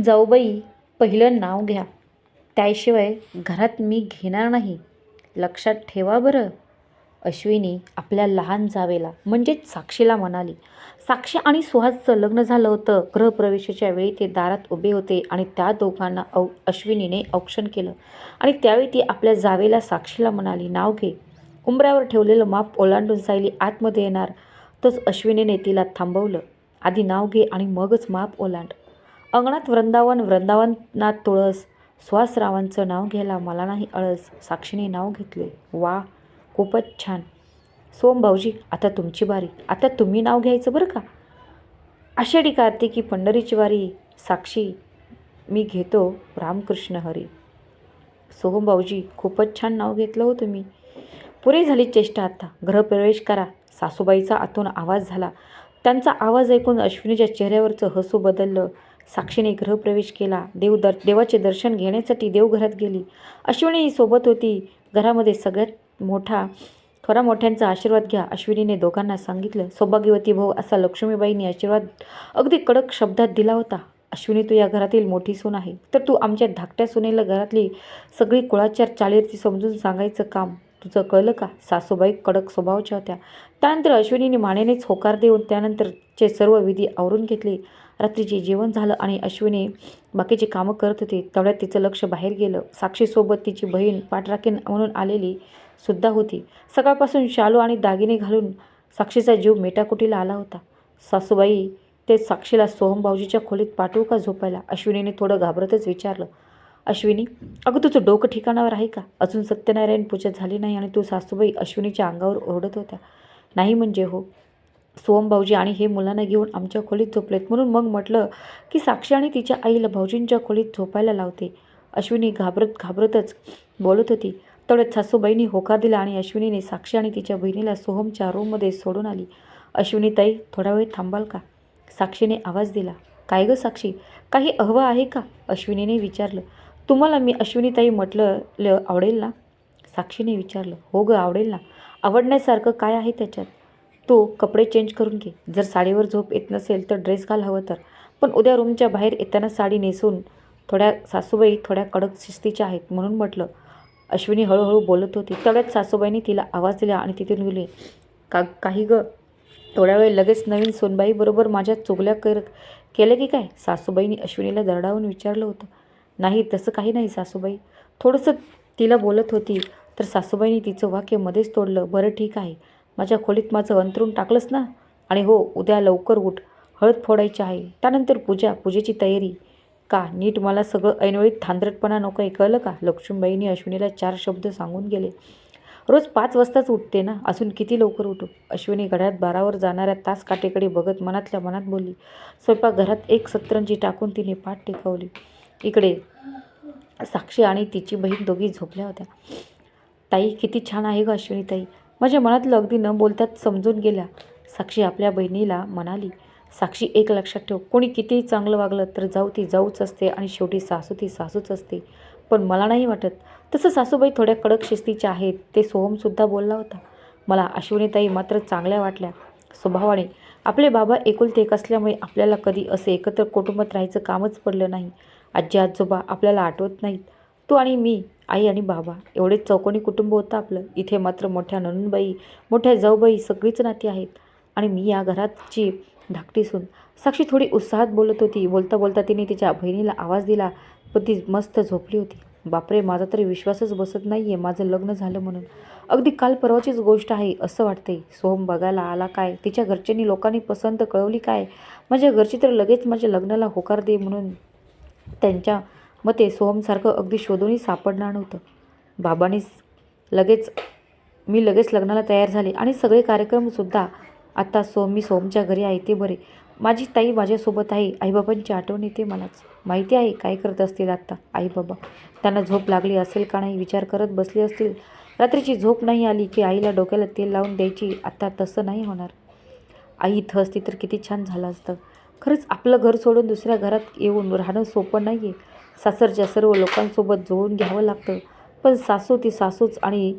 जाऊबाई पहिलं नाव घ्या. त्याशिवाय घरात मी घेणार नाही. लक्षात ठेवा बरं. अश्विनी आपल्या लहान जावेला म्हणजेच साक्षीला म्हणाली. साक्षी आणि सुहासचं लग्न झालं होतं. गृहप्रवेशाच्या वेळी ते दारात उभे होते आणि त्या दोघांना औ अश्विनीने औक्षण केलं. आणि त्यावेळी ती आपल्या जावेला साक्षीला म्हणाली नाव घे. उंबऱ्यावर ठेवलेलं माप ओलांडून सायली आतमध्ये येणार. तोच अश्विनीने तिला थांबवलं. आधी नाव घे आणि मगच माप ओलांड. अंगणात वृंदावन वृंदावनात तुळस. सुहासरावांचं नाव घ्यायला मला नाही अळस. साक्षीने नाव घेतले. वा खूपच छान. सोम भाऊजी आता तुमची बारी. आता तुम्ही नाव घ्यायचं बरं का? आषाढी कार्तिकी पंढरीची वारी साक्षी मी घेतो रामकृष्ण हरी. सोहम भाऊजी खूपच छान नाव घेतलं हो तुम्ही. पुरे झाली चेष्टा आता. गृहप्रवेश करा. सासूबाईचा आतून आवाज झाला. त्यांचा आवाज ऐकून अश्विनीच्या चेहऱ्यावरचं हसू बदललं. साक्षीने गृहप्रवेश केला. देव दर देवाचे दर्शन घेण्यासाठी देवघरात गेली. अश्विनीही सोबत होती. घरामध्ये सगळ्यात मोठा थोरा मोठ्यांचा आशीर्वाद घ्या. अश्विनीने दोघांना सांगितलं सौभाग्यवती भाऊ असा लक्ष्मीबाईंनी आशीर्वाद अगदी कडक शब्दात दिला होता. अश्विनी तू या घरातील मोठी सून आहे. तर तू आमच्या धाकट्या सुनेला घरातली सगळी कुळाचार चालीरीती समजून सांगायचं काम तुझं कळलं का? सासूबाई कडक स्वभावाच्या होत्या. त्यानंतर अश्विनीने मानेनेच होकार देऊन त्यानंतरचे सर्व विधी आवरून घेतले. रात्रीचे जेवण झालं आणि अश्विनी बाकीची कामं करत होती. तेवढ्यात तिचं लक्ष बाहेर गेलं. साक्षीसोबत तिची बहीण पाठराखीन म्हणून आलेली सुद्धा होती. सकाळपासून शालू आणि दागिने घालून साक्षीचा जीव मेटाकुटीला आला होता. सासूबाई ते साक्षीला सोहम भाऊजीच्या खोलीत पाठवू का झोपायला? अश्विनीने थोडं घाबरतच विचारलं. अश्विनी अगं तुझं डोकं ठिकाणावर आहे का? अजून सत्यनारायण पूजा झाली नाही आणि तू सासूबाई अश्विनीच्या अंगावर ओरडत होत्या. नाही म्हणजे हो. सोम भाऊजी आणि हे मुलांना घेऊन आमच्या खोलीत झोपलेत म्हणून मग म्हटलं की साक्षी आणि तिच्या आईला भाऊजींच्या खोलीत झोपायला लावते. अश्विनी घाबरत घाबरतच बोलत होती. तेवढ्यात सासूबाईंनी होकार दिला आणि अश्विनीने साक्षी आणि तिच्या बहिणीला सोहमच्या रूममध्ये सोडून आली. अश्विनी ताई थोडा वेळ थांबाल का? साक्षीने आवाज दिला. काय गं साक्षी? काही अहवा आहे का? अश्विनीने विचारलं. तुम्हाला मी अश्विनीताई म्हटलं ल आवडेल ना? साक्षीने विचारलं हो गं आवडेल ना? आवडण्यासारखं काय आहे त्याच्यात? तू कपडे चेंज करून घे. जर साडीवर झोप येत नसेल तर ड्रेस घाल हवं तर. पण उद्या रूमच्या बाहेर येताना साडी नेसून थोड्या सासूबाई थोड्या कडक शिस्तीच्या आहेत म्हणून म्हटलं. अश्विनी हळूहळू बोलत होती. तेवढ्यात सासूबाईंनी तिला आवाज दिला आणि तिथून गेली का काही गं? थोड्या वेळ लगेच नवीन सोनबाईबरोबर माझ्या चुगल्या कर केलं की काय? सासूबाईंनी अश्विनीला दरडावून विचारलं होतं. नाही तसं काही नाही सासूबाई. थोडंसं तिला बोलत होती तर सासूबाईंनी तिचं वाक्य मध्येच तोडलं. बरं ठीक आहे. माझ्या खोलीत माझं अंतरून टाकलंस ना? आणि हो उद्या लवकर उठ. हळद फोडायची आहे. त्यानंतर पूजा पूजेची तयारी. का नीट मला सगळं ऐनवेळीत थांदरटपणा नको ऐकलं कळलं का? लक्ष्मीबाईंनी अश्विनीला चार शब्द सांगून गेले. रोज पाच वाजताच उठते ना? अजून किती लवकर उठू? अश्विनी घड्यात बारावर जाणाऱ्या तास काटेकडे बघत मनातल्या मनात बोलली. स्वयंपाकघरात एक सतरंजी टाकून तिने पाठ टेकवली. इकडे. साक्षी आणि तिची बहीण दोघी झोपल्या होत्या. ताई किती छान आहे गं अश्विनी ताई. माझ्या मनातलं अगदी न बोलताच समजून गेल्या. साक्षी आपल्या बहिणीला म्हणाली. साक्षी एक लक्षात ठेव. कोणी कितीही चांगलं वागलं तर जाऊ ती जाऊच असते आणि शेवटी सासू ती सासूच असते. पण मला नाही वाटत. तसं सासूबाई थोड्या कडक शिस्तीच्या आहेत. ते सोहमसुद्धा बोलला होता. मला अश्विनीताई मात्र चांगल्या वाटल्या. स्वभावाने. आपले बाबा एकुलते एक असल्यामुळे आपल्याला कधी असे एकत्र कुटुंबात राहायचं कामच पडलं नाही. आजी आजोबा आपल्याला आठवत नाहीत. तू आणि मी आई आणि बाबा एवढेच चौकोनी कुटुंब होतं आपलं. इथे मात्र मोठ्या ननूनबाई मोठ्या जाऊबाई सगळीच नाती आहेत. आणि मी या घराची धाकटी सून. साक्षी थोडी उत्साहात बोलत होती. बोलता बोलता तिने तिच्या बहिणीला आवाज दिला पण ती मस्त झोपली होती. बापरे माझा तरी विश्वासच बसत नाही आहे माझं लग्न झालं म्हणून. अगदी काल परवाचीच गोष्ट आहे असं वाटते सोहम बघायला आला काय? तिच्या घरच्यांनी लोकांनी पसंत कळवली काय? माझ्या घरची तर लगेच माझ्या लग्नाला होकार दे म्हणून त्यांच्या मते सोहमसारखं अगदी शोधूनही सापडणार नव्हतं. बाबांनीच लगेच मी लगेच लग्नाला तयार झाले आणि सगळे कार्यक्रमसुद्धा आता सोम मी सोमच्या घरी आहे ते बरे. माझी ताई माझ्यासोबत आहे आईबाबांची आठवण येते मलाच माहिती आहे काय करत असतील आत्ता आईबाबा. त्यांना झोप लागली असेल का नाही विचार करत बसले असतील. रात्रीची झोप नाही आली की आईला डोक्याला तेल लावून द्यायची. आत्ता तसं नाही होणार. आई इथं असती तर किती छान झालं असतं. खरंच आपलं घर सोडून दुसऱ्या घरात येऊन राहणं सोपं नाही आहे सासरच्या सर्व लोकांसोबत जुळून घ्यावं लागतं. पण सासू ती सासूच आणि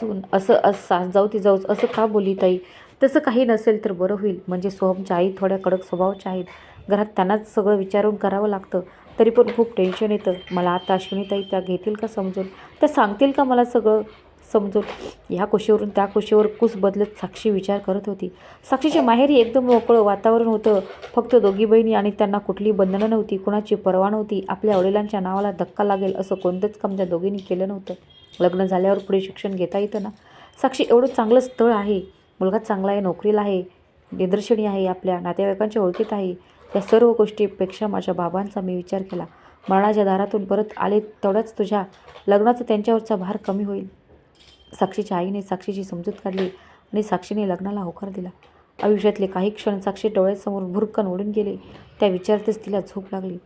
सून असं अस सास जाऊ ती जाऊच असं का बोली ताई? तसं काही नसेल तर बरं होईल. म्हणजे सोहमच्या आई थोड्या कडक स्वभावच्या आहेत. घरात त्यांनाच सगळं विचारून करावं लागतं. तरी पण खूप टेन्शन येतं. मला आता अश्विनीताई त्या घेतील का समजून? त्या सांगतील का मला सगळं? समजून ह्या कुशीवरून त्या कुशीवर कुस बदलत साक्षी विचार करत होती. साक्षीच्या माहेरी एकदम मोकळं वातावरण होतं. फक्त दोघी बहिणी आणि त्यांना कुठली बंधनं नव्हती कुणाची परवा नव्हती. आपल्या वडिलांच्या नावाला धक्का लागेल असं कोणतंच काम त्या दोघींनी केलं नव्हतं. लग्न झाल्यावर पुढे शिक्षण घेता येतं ना. साक्षी एवढं चांगलं स्थळ आहे. मुलगा चांगला आहे नोकरीला आहे निदर्शनी आहे आपल्या नातेवाईकांच्या ओळखीत आहे. या सर्व गोष्टीपेक्षा माझ्या बाबांचा मी विचार केला. मरणाच्या दारातून परत आले तेवढाच तुझ्या लग्नाचा त्यांच्यावरचा भार कमी होईल. साक्षीच्या आईने साक्षीची समजूत काढली आणि साक्षीने लग्नाला होकार दिला. आयुष्यातले काही क्षण साक्षी डोळ्यासमोर भुरकन ओढून गेले. त्या विचारतेच तिला झोप लागली.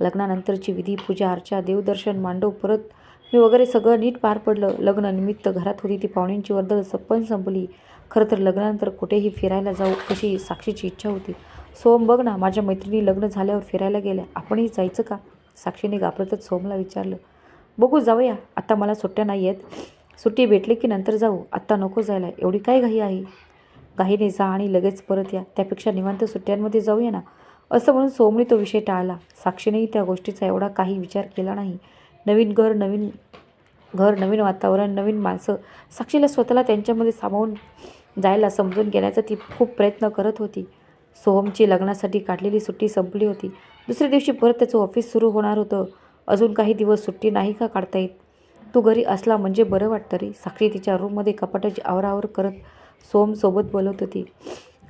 लग्नानंतरची विधी पूजा अर्चा देवदर्शन मांडव परत मी वगैरे सगळं नीट पार पडलं. लग्न निमित्त घरात होती ती पाहुण्यांची वर्दळ सप्पन संपली. खरं तर लग्नानंतर कुठेही फिरायला जाऊ अशी साक्षीची इच्छा होती. सोम बघ ना माझ्या मैत्रिणी लग्न झाल्यावर फिरायला गेल्या. आपणही जायचं का? साक्षीने घाबरतच सोमला विचारलं. बघू जाऊया. आता मला सुट्ट्या नाही आहेत. सुट्टी भेटली की नंतर जाऊ? आत्ता नको जायला. एवढी काय घाई आहे? घाईने जा आणि लगेच परत या. त्यापेक्षा निवांत सुट्ट्यांमध्ये जाऊया ना. असं म्हणून सोमने तो विषय टाळला. साक्षीनेही त्या गोष्टीचा एवढा काही विचार केला नाही. नवीन घर नवीन घर नवीन वातावरण नवीन माणसं. साक्षीला स्वतःला त्यांच्यामध्ये सामावून जायला समजून घेण्याचा ती खूप प्रयत्न करत होती. सोहमची लग्नासाठी काढलेली सुट्टी संपली होती. दुसऱ्या दिवशी परत त्याचं ऑफिस सुरू होणार होतं. अजून काही दिवस सुट्टी नाही का काढता येत? तू घरी असला म्हणजे बरं वाटतं रे. साक्षी तिच्या रूममध्ये कपाटाची आवरावर करत सोहमसोबत बोलत होती.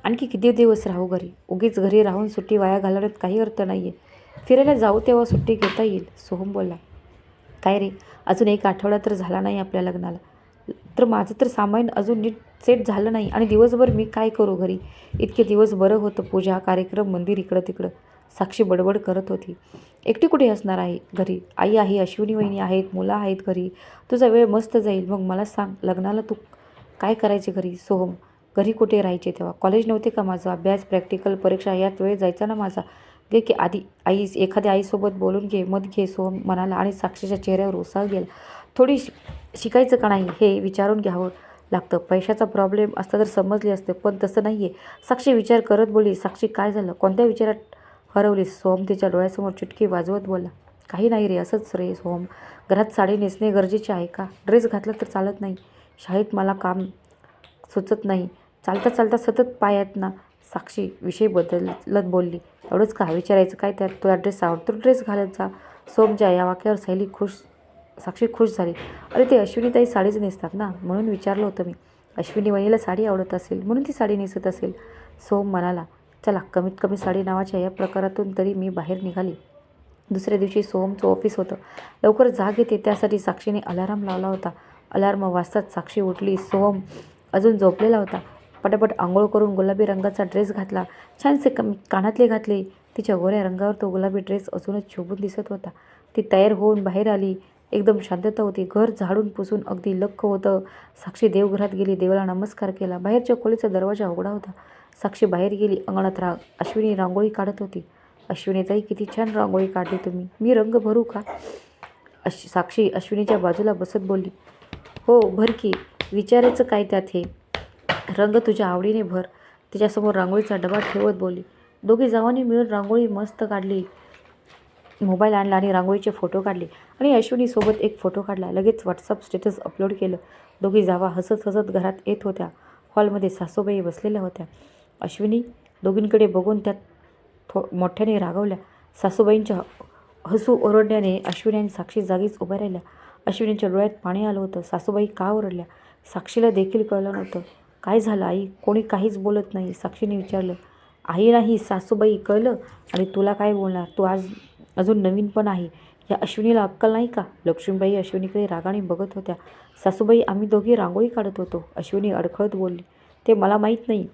आणखी किती दिवस राहू घरी? उगीच घरी राहून सुट्टी वाया घालवण्यात काही अर्थ नाही आहे फिरायला जाऊ तेव्हा सुट्टी घेता येईल सोहम बोलला. काय रे? अजून एक आठवडा तर झाला नाही आपल्या लग्नाला. तर माझं तर सामान अजून नीट सेट झालं नाही. आणि दिवसभर मी काय करू घरी? इतके दिवस बरं होतं पूजा कार्यक्रम मंदिर इकडं तिकडं. साक्षी बडबड करत होती. एकटी कुठे असणार आहे घरी? आई आहे अश्विनी वहिनी आहेत मुलं आहेत घरी. तुझा वेळ मस्त जाईल. मग मला सांग लग्नाला तू काय करायचे घरी? सोहम घरी कुठे राहायचे तेव्हा? कॉलेज नव्हते का माझं? अभ्यास प्रॅक्टिकल परीक्षा यात वेळ जायचा ना माझा? घे की आधी आई एखाद्या आईसोबत बोलून घे मत घे सोहम म्हणाला आणि साक्षीच्या चेहऱ्यावर उसळ गेला. थोडी शिकायचं का नाही? हे विचारून घ्यावं लागतं. पैशाचा प्रॉब्लेम असता तर समजले असते पण तसं नाही आहे साक्षी विचार करत बोलली साक्षी काय झालं? कोणत्या विचारात हरवलीस सोहम तिच्या डोळ्यासमोर चुटकी वाजवत बोलला काही नाही रे असंच रे सोहम घरात साडी नेसणे गरजेचे आहे का? ड्रेस घातला तर चालत नाही. शाळेत मला काम सुचत नाही. चालता चालता सतत पायात ना साक्षी विषय बदलत बोलली. एवढंच का? विचारायचं काय त्यात? तो ड्रेस आवडतो? ड्रेस घालत जा. सोमच्या या वाक्यावर सायली खुश साक्षी खुश झाली. अरे ते अश्विनीताई साडीच नेसतात ना? म्हणून विचारलं होतं मी. अश्विनी वहिनीला साडी आवडत असेल म्हणून ती साडी नेसत असेल. सोम म्हणाला चला कमीत कमी साडी नावाच्या या प्रकारातून तरी मी बाहेर निघाली. दुसऱ्या दिवशी सोहमचं ऑफिस होतं. लवकर जाग येते त्यासाठी साक्षीने अलाराम लावला होता. अलार्म वाजताच साक्षी उठली. सोहम अजून झोपलेला होता. पटापट आंघोळ करून गुलाबी रंगाचा ड्रेस घातला. छानसे कम कानातले घातले. तिच्या गोऱ्या रंगावर तो गुलाबी ड्रेस अजूनच शोभून दिसत होता. ती तयार होऊन बाहेर आली. एकदम शांतता होती. घर झाडून पुसून अगदी लख्ख होतं. साक्षी देवघरात गेली. देवाला नमस्कार केला. बाहेरच्या खोलीचा दरवाजा उघडा होता. साक्षी बाहेर गेली अंगणात रा अश्विनी रांगोळी काढत होती. अश्विनीताई किती छान रांगोळी काढली तुम्ही. मी रंग भरू का? अश साक्षी अश्विनीच्या बाजूला बसत बोलली. हो भर की. विचारायचं काय त्यात हे? रंग तुझ्या आवडीने भर. तिच्यासमोर रांगोळीचा डबा ठेवत बोलली. दोघी जावांनी मिळून रांगोळी मस्त काढली. मोबाईल आणला आणि रांगोळीचे फोटो काढले. आणि अश्विनीसोबत एक फोटो काढला. लगेच व्हॉट्सअप स्टेटस अपलोड केलं. दोघी जावा हसत हसत घरात येत होत्या. हॉलमध्ये सासूबाई बसलेल्या होत्या. अश्विनी दोघींकडे बघून त्यात थो मोठ्याने रागवल्या. सासूबाईंच्या हसू ओरडण्याने अश्विनी आणि साक्षी जागीच उभ्या राहिल्या. अश्विनीच्या डोळ्यात पाणी आलं होतं. सासूबाई का ओरडल्या? साक्षीला देखील कळलं नव्हतं. काय झालं आई? कोणी काहीच बोलत नाही साक्षीने विचारलं. आई नाही सासूबाई कळलं. आणि तुला काय बोलणार? तू आज अजून नवीन पण आहे. या अश्विनीला अक्कल नाही का? लक्ष्मीबाई अश्विनीकडे रागाने बघत होत्या. सासूबाई आम्ही दोघी रांगोळी काढत होतो. अश्विनी अडखळत बोलली. ते मला माहीत नाही.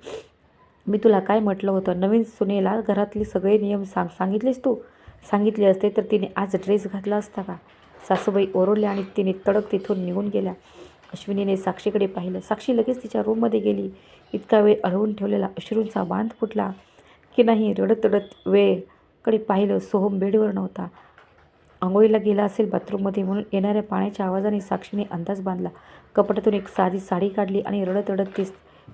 मी तुला काय म्हटलं होतं? नवीन सुनेला घरातले सगळे नियम सांग. सांगितलेस तू? सांगितले असते तर तिने आज ड्रेस घातला असता का? सासूबाई ओरडल्या आणि तिने तडक तिथून निघून गेल्या. अश्विनीने साक्षीकडे पाहिलं. साक्षी लगेच तिच्या रूममध्ये गेली. इतका वेळ अडवून ठेवलेला अश्रूंचा बांध फुटला. की नाही रडत रडत वेळकडे पाहिलं. सोहम बेडवर नव्हता. आंघोळीला गेला असेल बाथरूममध्ये म्हणून येणाऱ्या पाण्याच्या आवाजाने साक्षीने अंदाज बांधला. कपड्यातून एक साधी साडी काढली आणि रडत रडत ती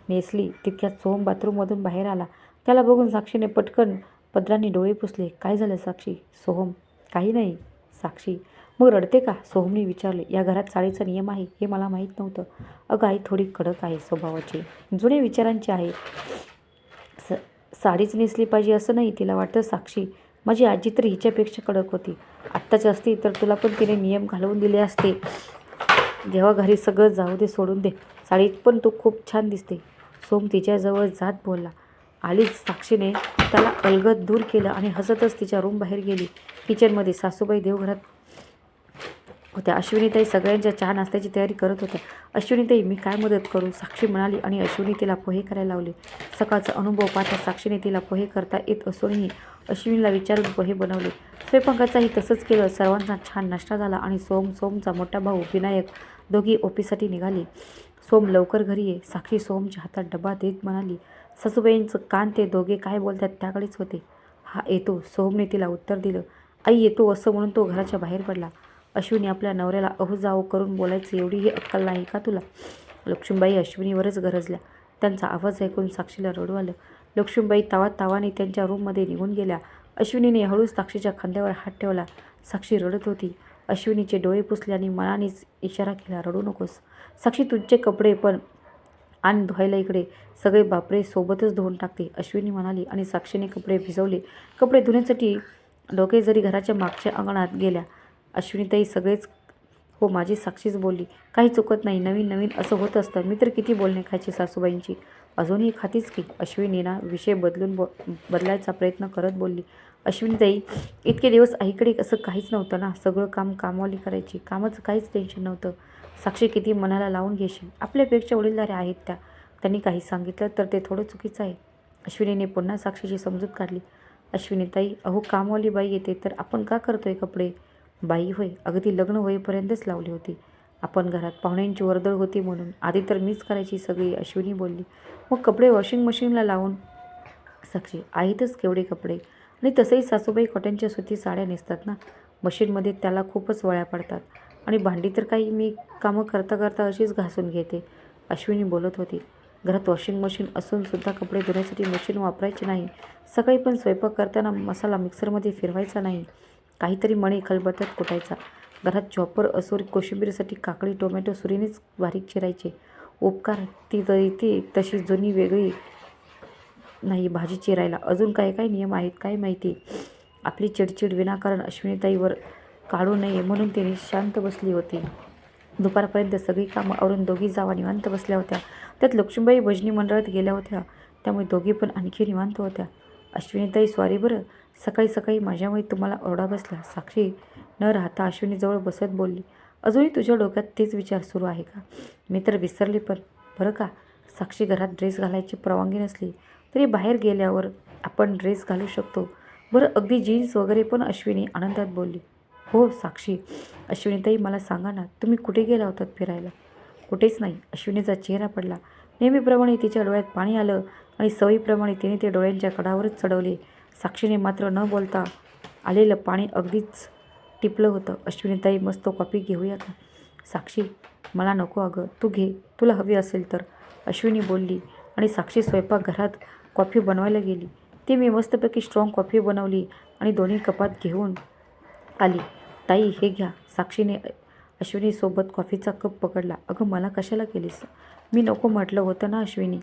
नेसली तितक्यात सोहम बाथरूममधून बाहेर आला. त्याला बघून साक्षीने पटकन पदरांनी डोळे पुसले. काय झालं साक्षी? सोहम? काही नाही साक्षी. मग रडते का? सोहमने विचारले. या घरात साडीचा नियम आहे हे मला माहीत नव्हतं. अगं आई थोडी कडक आहे स्वभावाची. जुने विचारांची आहे. स साडीच नेसली पाहिजे असं नाही तिला वाटतं साक्षी. माझी आजी तर हिच्यापेक्षा कडक होती. आत्ताच असती तर तुला पण तिने नियम घालवून दिले असते. जेव्हा घरी सगळं जाऊ दे सोडून दे. साडीत पण तू खूप छान दिसते. सोम तिच्याजवळ जात बोलला. आलीच साक्षीने त्याला अलगद दूर केलं आणि हसतच तिच्या रूम बाहेर गेली. किचनमध्ये सासूबाई देवघरात होत्या. अश्विनीताई सगळ्यांच्या चहा नाश्त्याची तयारी करत होत्या. अश्विनीताई मी काय मदत करू? साक्षी म्हणाली आणि अश्विनी तिला पोहे करायला लावले. सकाळचा अनुभव पाहता साक्षीने तिला पोहे करता येत असूनही अश्विनीला विचारून पोहे बनवले. स्वयंपाकाचाही तसंच केलं. सर्वांचा छान नाश्ता झाला आणि सोम सोमचा मोठा भाऊ विनायक दोघी ओपीसाठी निघाले. सोम लवकर घरी ये. साक्षी सोमच्या हातात डबा देत म्हणाली सासूबाईंचं कान ते दोघे काय बोलतात त्याकडेच होते. हा येतो. सोमने तिला उत्तर दिलं. आई येतो असं म्हणून तो घराच्या बाहेर पडला. अश्विनी आपल्या नवऱ्याला अहो जाओ करून बोलायचं एवढीही अक्कल नाही का तुला? लक्ष्मीबाई अश्विनीवरच गरजल्या. त्यांचा आवाज ऐकून साक्षीला रडू आलं. लक्ष्मीबाई तावा तावाने त्यांच्या रूममध्ये निघून गेल्या. अश्विनीने हळूच साक्षीच्या खांद्यावर हात ठेवला. साक्षी रडत होती. अश्विनीचे डोळे पुसले आणि मनानेच इशारा केला रडू नकोस. साक्षी तुझे कपडे पण आण धुवायला इकडे. सगळे बापरे सोबतच धुवून टाकते. अश्विनी म्हणाली आणि साक्षीने कपडे भिजवले. कपडे धुण्यासाठी डोके जरी घराच्या मागच्या अंगणात गेल्या अश्विनीताई सगळेच हो माझी साक्षीच बोलली. काही चुकत नाही नवीन नवीन असं होत असतं. मी तर किती बोलणे खायची सासूबाईंची? अजूनही खातीच की? अश्विनीना विषय बदलून बो बदलायचा प्रयत्न करत बोलली. अश्विनीताई इतके दिवस आईकडे असं काहीच नव्हतं ना. सगळं काम कामवाली करायची. कामाचं काहीच टेन्शन नव्हतं. साक्षी किती मनाला लावून घेशील? आपल्यापेक्षा वडीलधाऱ्या आहेत त्या. त्यांनी काही सांगितलं तर ते थोडं चुकीचं आहे. अश्विनीने पुन्हा साक्षीची समजूत काढली. अश्विनीताई अहो कामवाली बाई येते तर आपण का करतोय कपडे? बाई होय अगदी लग्न होईपर्यंतच लावली होती. आपण घरात पाहुण्यांची वर्दळ होती म्हणून आधी तर मीच करायची सगळी अश्विनी बोलली. मग कपडे वॉशिंग मशीनला लावून साक्षी आहेतच केवढे कपडे? आणि तसंही सासूबाई कॉटनच्या सुती साड्या नेसतात ना? मशीनमध्ये त्याला खूपच वळ्या पडतात. आणि भांडी तर काही मी कामं करता करता अशीच घासून घेते अश्विनी बोलत होती. घरात वॉशिंग मशीन असून सुद्धा कपडे धुण्यासाठी मशीन वापरायची नाही. सकाळी पण स्वयंपाक करताना मसाला मिक्सरमध्ये फिरवायचा नाही. काहीतरी मणी खलबत्त्यात कुटायचा. घरात चॉपर असुर कोशिंबीरसाठी काकडी टोमॅटो सुरीनेच बारीक चिरायचे. उपकार ती तरी येते तशी जुनी वेगळी नाही भाजी चिरायला. अजून काय काय नियम आहेत काय माहिती? आपली चिडचिड विनाकारण अश्विनीताईवर काढू नये म्हणून तिने शांत बसली होती. दुपारपर्यंत सगळी कामं आवरून दोघी जावा निवांत बसल्या होत्या. त्यात लक्ष्मीबाई भजनी मंडळात गेल्या होत्या. त्यामुळे दोघी पण आणखी निवांत होत्या. अश्विनीताई स्वारी बरं. सकाळी सकाळी माझ्यामुळे तुम्हाला ओरडा बसला. साक्षी न राहता अश्विनीजवळ बसत बोलली अजूनही तुझ्या डोक्यात तेच विचार सुरू आहे का? मी तर विसरले पण. बरं का? साक्षी घरात ड्रेस घालायची परवानगी नसली तरी बाहेर गेल्यावर आपण ड्रेस घालू शकतो. बरं अगदी जीन्स वगैरे पण अश्विनी आनंदात बोलली. हो साक्षी अश्विनीताई मला सांगा ना तुम्ही कुठे गेला होतात फिरायला? कुठेच नाही. अश्विनीचा चेहरा पडला. नेहमीप्रमाणे तिच्या डोळ्यात पाणी आलं आणि सवयीप्रमाणे तिने ते डोळ्यांच्या कडावरच चढवले. साक्षीने मात्र न बोलता आलेलं पाणी अगदीच टिपलं होतं. अश्विनीताई मस्त कॉफी घेऊया का साक्षी मला नको अगं. तू घे. तुला हवी असेल तर. अश्विनी बोलली आणि साक्षी स्वयंपाकघरात कॉफी बनवायला गेली. ती मी मस्तपैकी स्ट्रॉंग कॉफी बनवली आणि दोन्ही कपात घेऊन आली. ताई हे घ्या. साक्षीने अश्विनीसोबत कॉफीचा कप पकडला. अगं मला कशाला केलीस मी नको म्हटलं होतं ना अश्विनी?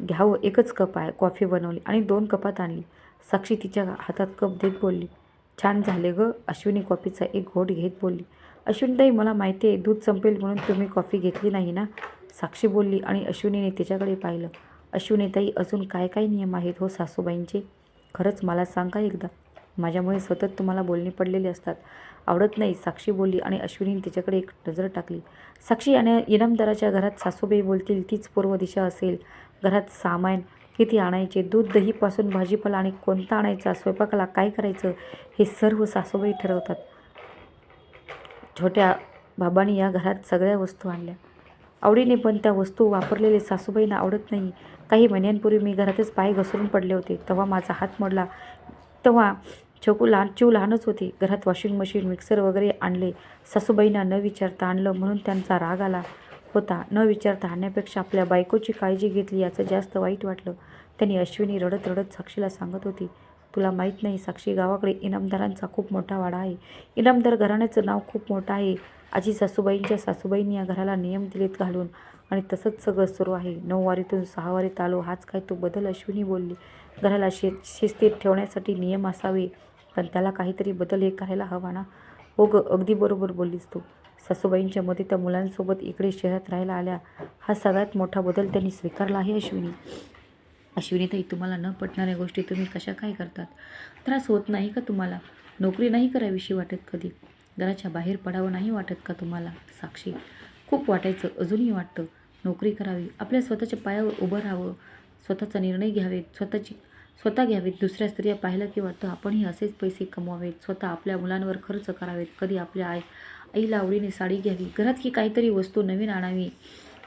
घ्यावं. एकच कप आहे. कॉफी बनवली आणि दोन कपात आणली. साक्षी तिच्या हातात कप देत बोलली छान झाले गं. अश्विनी कॉफीचा एक घोट घेत बोलली अश्विनीताई मला माहिती आहे दूध संपेल म्हणून तुम्ही कॉफी घेतली नाही ना? साक्षी बोलली आणि अश्विनीने तिच्याकडे पाहिलं अश्विनीताई अजून काय काय नियम आहेत हो सासूबाईंचे? खरंच मला सांगा एकदा? माझ्यामुळे सतत तुम्हाला बोलणे पडलेले असतात. आवडत नाही. साक्षी बोलली आणि अश्विनीने तिच्याकडे एक नजर टाकली साक्षी आणि इनामदाराच्या घरात सासूबाई बोलतील तीच पूर्व दिशा असेल. घरात सामान किती आणायचे? दूध दहीपासून भाजीपाला आणि कोणता आणायचा? स्वयंपाकाला काय करायचं? हे सर्व सासूबाई ठरवतात. छोट्या बाबांनी या घरात सगळ्या वस्तू आणल्या. आवडीने पण त्या वस्तू वापरलेले सासूबाईंना आवडत नाही. काही महिन्यांपूर्वी मी घरातच पाय घसरून पडले होते. तेव्हा माझा हात मोडला. तेव्हा छोकू लहान चिव लहानच होती. घरात वॉशिंग मशीन मिक्सर वगैरे आणले. सासूबाईंना न विचारता आणलं म्हणून त्यांचा राग आला. होता. न विचारता आणण्यापेक्षा आपल्या बायकोची काळजी घेतली याचं जास्त वाईट वाटलं. त्यांनी अश्विनी रडत रडत साक्षीला सांगत होती तुला माहीत नाही साक्षी गावाकडे इनामदारांचा खूप मोठा वाडा आहे. इनामदार घराण्याचं नाव खूप मोठं आहे. आजी सासूबाईंच्या सासूबाईंनी या घराला नियम दिलेत घालून आणि तसंच सगळं सुरू आहे. नऊवारीतून सहावारीत आलो हाच काय तो बदल? अश्विनी बोलली. घराला शे शिस्तीत ठेवण्यासाठी नियम असावे पण त्याला काहीतरी बदल हे करायला हवा ना. हो ग अगदी बरोबर बोललीस तू. सासूबाईंच्या मते त्या मुलांसोबत इकडे शहरात राहायला आल्या. हा सगळ्यात मोठा बदल त्यांनी स्वीकारला आहे अश्विनी. अश्विनीताई तुम्हाला न पटणाऱ्या गोष्टी तुम्ही कशा काय करतात? त्रास होत नाही का तुम्हाला? नोकरी नाही करावीशी वाटत कधी? घराच्या बाहेर पडावं नाही वाटत का तुम्हाला? साक्षी खूप वाटायचं अजूनही वाटतं. नोकरी करावी आपल्या स्वतःच्या पायावर उभं राहावं. स्वतःचा निर्णय घ्यावेत स्वतःची स्वतः घ्यावेत दुसऱ्या स्त्रिया पाहिलं की वाटतं आपणही असेच पैसे कमवावेत. स्वतः आपल्या मुलांवर खर्च करावेत कधी आपल्या आई आईला आवडीने साडी घ्यावी. घरात ही काहीतरी वस्तू नवीन आणावी.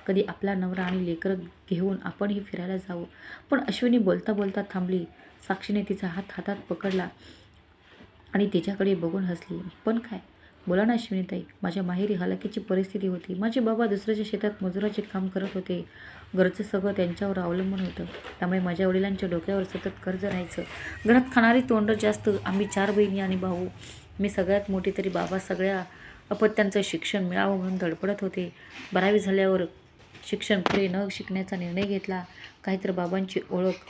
कधी आपला नवरा आणि लेकरं घेऊन आपणही फिरायला जावं. पण अश्विनी बोलता बोलता थांबली. साक्षीने तिचा हात हातात पकडला आणि तिच्याकडे बघून हसली. पण काय? बोला ना अश्विनीताई. माझ्या माहेरी हलाखीची परिस्थिती होती. माझे बाबा दुसऱ्याच्या शेतात मजुराचे काम करत होते. घरचं सगळं त्यांच्यावर अवलंबून होतं. त्यामुळे माझ्या वडिलांच्या डोक्यावर सतत कर्ज राहायचं. घरात खाणारी तोंड जास्त. आम्ही चार बहिणी आणि भाऊ. मी सगळ्यात मोठी तरी बाबा सगळ्या अपत्यांचं शिक्षण मिळावं म्हणून धडपडत होते. बारावी झाल्यावर शिक्षण पुढे न शिकण्याचा निर्णय घेतला. काहीतर बाबांची ओळख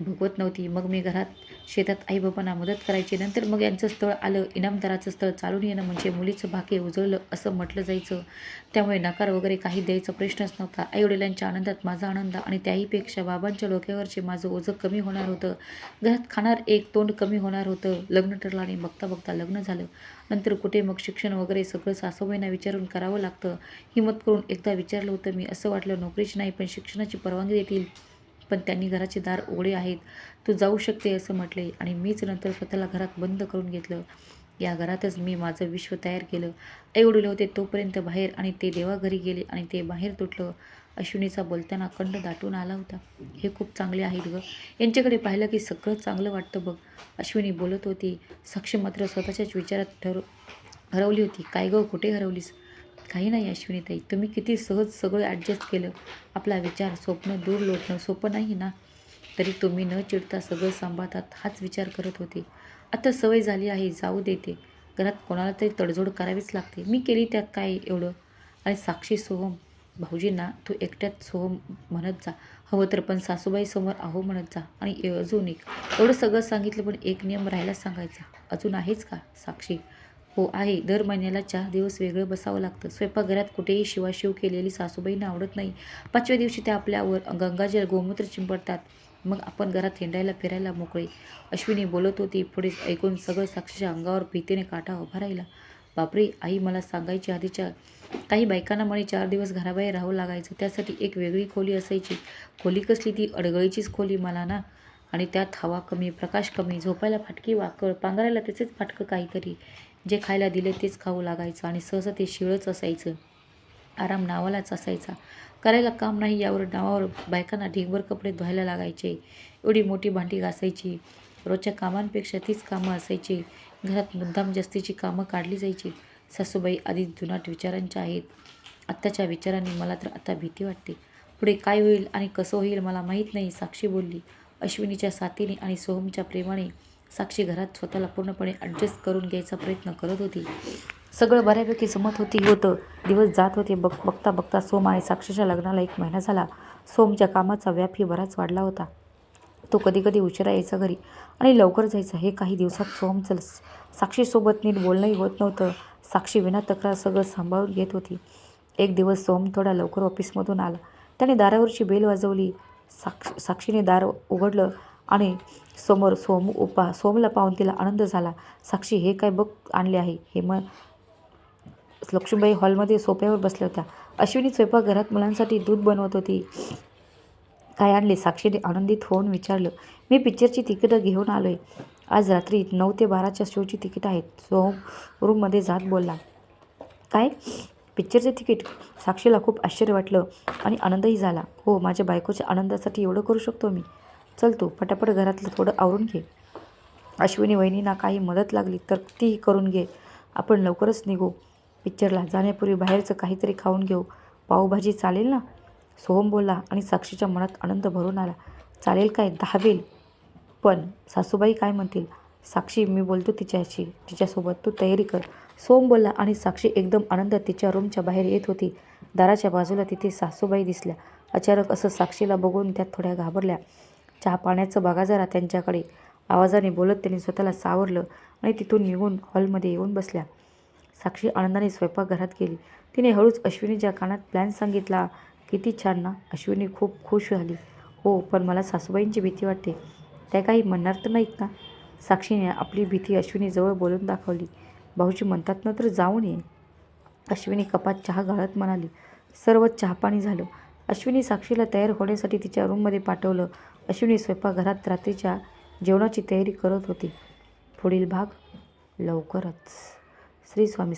भगवत नव्हती. मग मी घरात शेतात आईबाबांना मदत करायची नंतर मग यांचं स्थळ आलं इनामदाराचं स्थळ चालून येणं म्हणजे मुलीचं भाग्य उजळलं असं म्हटलं जायचं. त्यामुळे नकार वगैरे काही द्यायचा प्रश्नच नव्हता. आईवडिलांच्या आनंदात माझा आनंद आणि त्याहीपेक्षा बाबांच्या डोक्यावरचे माझं ओझं कमी होणार होतं. घरात खाणार एक तोंड कमी होणार होतं. लग्न ठरलं आणि बघता बघता लग्न झालं. नंतर कुठे मग शिक्षण वगैरे सगळं सासूबाईंना विचारून करावं लागतं. हिंमत करून एकदा विचारलं होतं मी असं वाटलं नोकरीची नाही पण शिक्षणाची परवानगी देतील. पण त्यांनी घराचे दार उघडे आहेत. तू जाऊ शकते असं म्हटले आणि मीच नंतर स्वतःला घरात बंद करून घेतलं. या घरातच मी माझं विश्व तयार केलं. आई होते तोपर्यंत बाहेर आणि ते देवाघरी गेले आणि ते बाहेर तुटलं. अश्विनीचा बोलताना कंड दाटून आला होता. हे खूप चांगले आहेत ग. यांच्याकडे पाहिलं की सगळं चांगलं वाटतं बघ. अश्विनी बोलत होती साक्ष मात्र स्वतःच्याच विचारात ठर हरवली होती. काय गं कुठे हरवलीस? काही नाही अश्विनीताई तुम्ही किती सहज सगळं ॲडजस्ट केलं. आपला विचार स्वप्न दूर लोटणं सोपं नाही ना? तरी तुम्ही न चिडता सगळं सांभाळतात हाच विचार करत होते. आता सवय झाली आहे जाऊ देते. घरात कोणाला तरी तडजोड करावीच लागते. मी केली त्यात काय एवढं? आणि साक्षी सोहम भाऊजींना तू एकट्यात सोहम म्हणत जा. हवं तर पण सासूबाई समोर आहो म्हणत जा. आणि अजून एक. एवढं सगळं सांगितलं पण एक नियम राहायला सांगायचा. अजून आहेच का साक्षी? हो आहे. दर महिन्याला चार दिवस वेगळं बसावं लागतं. स्वयंपाकघरात कुठेही शिवाशिव केलेली सासूबाईंना आवडत नाही. पाचव्या दिवशी त्या आपल्यावर गंगाजल गोमूत्र चिंपडतात. मग आपण घरात हिंडायला फिरायला मोकळे. अश्विनी बोलत होती पुढे ऐकून सगळं साक्षीच्या अंगावर भीतीने काटा उभा राहिला. बापरे आई मला सांगायची आधीच्या काही बायकांना म्हणे चार दिवस घराबाहेर राहावं लागायचं. त्यासाठी एक वेगळी खोली असायची. खोली कसली ती? अडगळीचीच खोली. मला ना आणि त्यात हवा कमी प्रकाश कमी झोपायला फाटकी वाकळ पांघरायला त्याचेच फाटकं काहीतरी. जे खायला दिले तेच खाऊ लागायचं आणि सहसा ते शिळच असायचं. आराम नावालाच असायचा. करायला काम नाही यावर नावावर बायकांना ढिगभर कपडे धुवायला लागायचे. एवढी मोठी भांडी घासायची. रोजच्या कामांपेक्षा तीच कामं असायची. घरात मुद्दाम जास्तीची कामं काढली जायची. सासूबाई आधी जुनाट विचारांच्या आहेत. आत्ताच्या विचारांनी मला तर आता भीती वाटते. पुढे काय होईल आणि कसं होईल मला माहीत नाही साक्षी बोलली. अश्विनीच्या साथीने आणि सोहमच्या प्रेमाने साक्षी घरात स्वतःला पूर्णपणे ॲडजस्ट करून घ्यायचा प्रयत्न करत होती. सगळं बऱ्यापैकी जमत होती होतं. दिवस जात होते. बघ बघता बघता सोम आणि साक्षीच्या लग्नाला एक महिना झाला. सोमच्या कामाचा व्यापही बराच वाढला होता. तो कधी कधी उशिरा यायचा घरी आणि लवकर जायचा. हे काही दिवसात सोमचं साक्षीसोबत नीट बोलणंही होत नव्हतं. साक्षी विना तक्रार सगळं सांभाळून घेत होती. एक दिवस सोम थोडा लवकर ऑफिसमधून आला. त्याने दारावरची बेल वाजवली. साक्ष साक्षीने दार उघडलं आणि समोर सोम उपा सोमला पाहून तिला आनंद झाला. साक्षी हे काय बघ आणले आहे? हे मग लक्ष्मीबाई हॉलमध्ये सोप्यावर बसल्या होत्या. अश्विनी स्वयंपाकघरात मुलांसाठी दूध बनवत होती. काय आणले? साक्षीने आनंदित होऊन विचारलं. मी पिक्चरची तिकीटं घेऊन आलो आहे आज रात्री नऊ ते बाराच्या शोची तिकीट आहेत. सोम रूममध्ये जात बोलला. काय? पिक्चरचे तिकीट साक्षीला खूप आश्चर्य वाटलं आणि आनंदही झाला. हो माझ्या बायकोच्या आनंदासाठी एवढं करू शकतो मी. चल तू पटापट घरातलं थोडं आवरून घे. अश्विनी वहिनींना काही मदत लागली तर तीही करून घे. आपण लवकरच निघू. पिक्चरला जाण्यापूर्वी बाहेरचं काहीतरी खाऊन घेऊ. पावभाजी चालेल ना? सोहम बोलला आणि साक्षीच्या मनात आनंद भरून आला. चालेल काय? दहावेल. पण सासूबाई काय म्हणतील? साक्षी मी बोलतो तिच्याशी. तिच्यासोबत तू तयारी कर. सोम बोलला आणि साक्षी एकदम आनंदात तिच्या रूमच्या बाहेर येत होती. दाराच्या बाजूला तिथे सासूबाई दिसल्या. अचानक असं साक्षीला बघून त्या थोड्या घाबरल्या. चहा पाण्याचं बघा जरा त्यांच्याकडे. आवाजाने बोलत त्यांनी स्वतःला सावरलं आणि तिथून निघून हॉलमध्ये येऊन बसल्या. साक्षी आनंदाने स्वयंपाकघरात गेली. तिने हळूच अश्विनीच्या कानात प्लॅन सांगितला किती छान ना अश्विनी खूप खुश झाली. हो पण मला सासूबाईंची भीती वाटते. त्या काही म्हणणार तर नाहीत ना? साक्षीने आपली भीती अश्विनीजवळ बोलून दाखवली. भाऊजी म्हणतात ना तर जाऊन ये. अश्विनी कपात चहा गाळत म्हणाली सर्व चहापाणी झालं. अश्विनी साक्षीला तयार होण्यासाठी तिच्या रूममध्ये पाठवलं. अश्विनी स्वयंपाकघरात रात्रीच्या जेवणाची तयारी करत होती. पुढील भाग लवकरच. श्री स्वामी